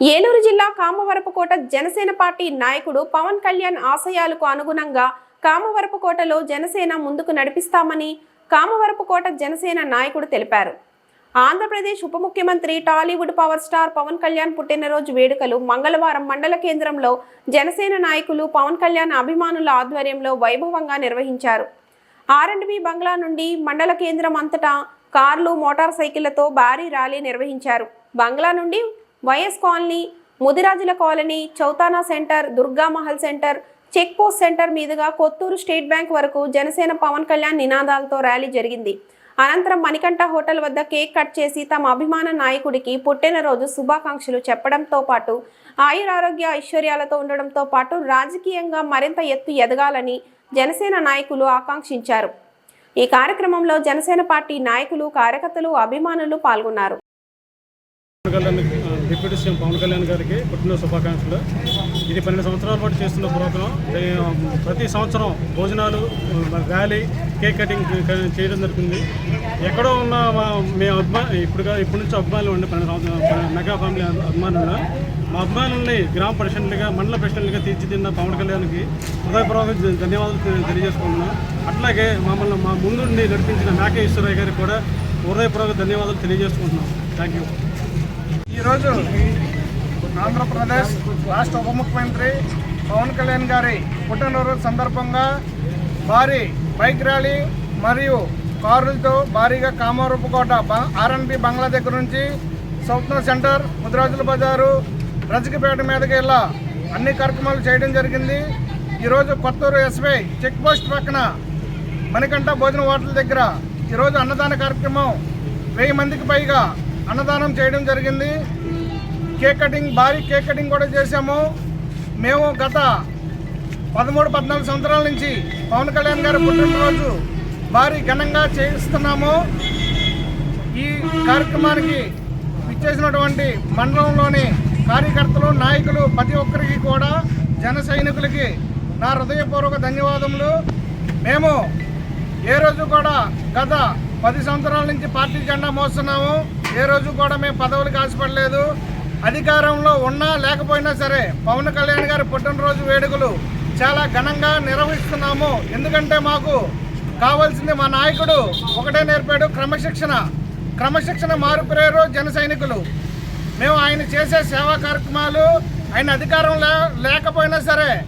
ఏలూరు జిల్లా కామవరపుకోట జనసేన పార్టీ నాయకుడు పవన్ కళ్యాణ్ ఆశయాలకు అనుగుణంగా కామవరపుకోటలో జనసేన ముందుకు నడిపిస్తామని కామవరపుకోట జనసేన నాయకుడు తెలిపారు. ఆంధ్రప్రదేశ్ ఉప ముఖ్యమంత్రి Tollywood power star Pawan Kalyan పుట్టినరోజు వేడుకలు మంగళవారం మండల కేంద్రంలో జనసేన నాయకులు పవన్ కళ్యాణ్ అభిమానుల ఆధ్వర్యంలో వైభవంగా నిర్వహించారు. ఆర్ఎండ్బి బంగ్లా నుండి మండల కేంద్రం అంతటా కార్లు మోటార్ సైకిళ్ళతో భారీ ర్యాలీ నిర్వహించారు. బంగ్లా నుండి YS colony ముదిరాజుల colony Chautana centre Durgamahal centre check post centre మీదుగా కొత్తూరు స్టేట్ బ్యాంక్ వరకు జనసేన పవన్ కళ్యాణ్ నినాదాలతో ర్యాలీ జరిగింది. అనంతరం మణికంఠ హోటల్ వద్ద కేక్ కట్ చేసి తమ అభిమాన నాయకుడికి పుట్టినరోజు శుభాకాంక్షలు చెప్పడంతో పాటు ఆయురారోగ్య ఐశ్వర్యాలతో ఉండడంతో పాటు రాజకీయంగా మరింత ఎత్తు ఎదగాలని జనసేన నాయకులు ఆకాంక్షించారు. ఈ కార్యక్రమంలో జనసేన పార్టీ నాయకులు కార్యకర్తలు అభిమానులు పాల్గొన్నారు. కళ్యాణ్ డిప్యూటీ సీఎం పవన్ కళ్యాణ్ గారికి పుట్టిన శుభాకాంక్షలు. ఇది పన్నెండు సంవత్సరాల పాటు చేస్తున్న ప్రోగ్రాం. ప్రతి సంవత్సరం భోజనాలు మరి ర్యాలీ కేక్ కటింగ్ చేయడం జరుగుతుంది. ఎక్కడో ఉన్న మా మీ అభిమా ఇప్పుడుగా ఇప్పటి నుంచి అభిమానులు ఉండే పన్నెండు సంవత్సరాలు మెగా ఫ్యామిలీ అభిమానులు మా అభిమానుల్ని గ్రామ ప్రెసిడెంట్లుగా మండల ప్రెసిడెంట్లుగా తీర్చిదిన్న పవన్ కళ్యాణ్కి హృదయపూర్వక ధన్యవాదాలు తెలియజేసుకుంటున్నాం. అట్లాగే మమ్మల్ని మా ముందుండి నడిపించిన మేకే ఈశ్వరయ్య గారికి కూడా హృదయపూర్వక ధన్యవాదాలు తెలియజేసుకుంటున్నాం. Thank you. ఈరోజు ఆంధ్రప్రదేశ్ రాష్ట్ర ఉప ముఖ్యమంత్రి పవన్ కళ్యాణ్ గారి పుట్టినరోజు సందర్భంగా భారీ బైక్ ర్యాలీ మరియు కారులతో భారీగా కామారూపుకోట ఆర్ఎన్బి బంగ్లా దగ్గర నుంచి సౌత్ సెంటర్ ముదిరాజుల బజారు రజకిపేట మీదకి ఇలా అన్ని కార్యక్రమాలు చేయడం జరిగింది. ఈరోజు కొత్తూరు ఎస్బీఐ చెక్ పోస్ట్ పక్కన మణికంఠ భోజన హోటల్ దగ్గర ఈరోజు అన్నదాన కార్యక్రమం. వెయ్యి మందికి పైగా అన్నదానం చేయడం జరిగింది. కేక్ కటింగ్ భారీ కేక్ కటింగ్ కూడా చేశాము. మేము గత పదమూడు పద్నాలుగు సంవత్సరాల నుంచి పవన్ కళ్యాణ్ గారి పుట్టినరోజు భారీ ఘనంగా చేయిస్తున్నాము. ఈ కార్యక్రమానికి ఇచ్చేసినటువంటి మండలంలోని కార్యకర్తలు నాయకులు ప్రతి ఒక్కరికి కూడా జన సైనికులకి నా హృదయపూర్వక ధన్యవాదములు. మేము ఏ రోజు కూడా గత పది సంవత్సరాల నుంచి పార్టీ జెండా మోస్తున్నాము. ఏ రోజు కూడా మేము పదవులకు ఆశపడలేదు అధికారంలో ఉన్నా లేకపోయినా సరే పవన్ కళ్యాణ్ గారి పుట్టినరోజు వేడుకలు చాలా ఘనంగా నిర్వహిస్తున్నాము. ఎందుకంటే మాకు కావాల్సింది మా నాయకుడు ఒకటే నేర్పాడు క్రమశిక్షణ. క్రమశిక్షణ మారుపేరు జన సైనికులు. మేము ఆయన చేసే సేవా కార్యక్రమాలు ఆయన అధికారం లే లేకపోయినా సరే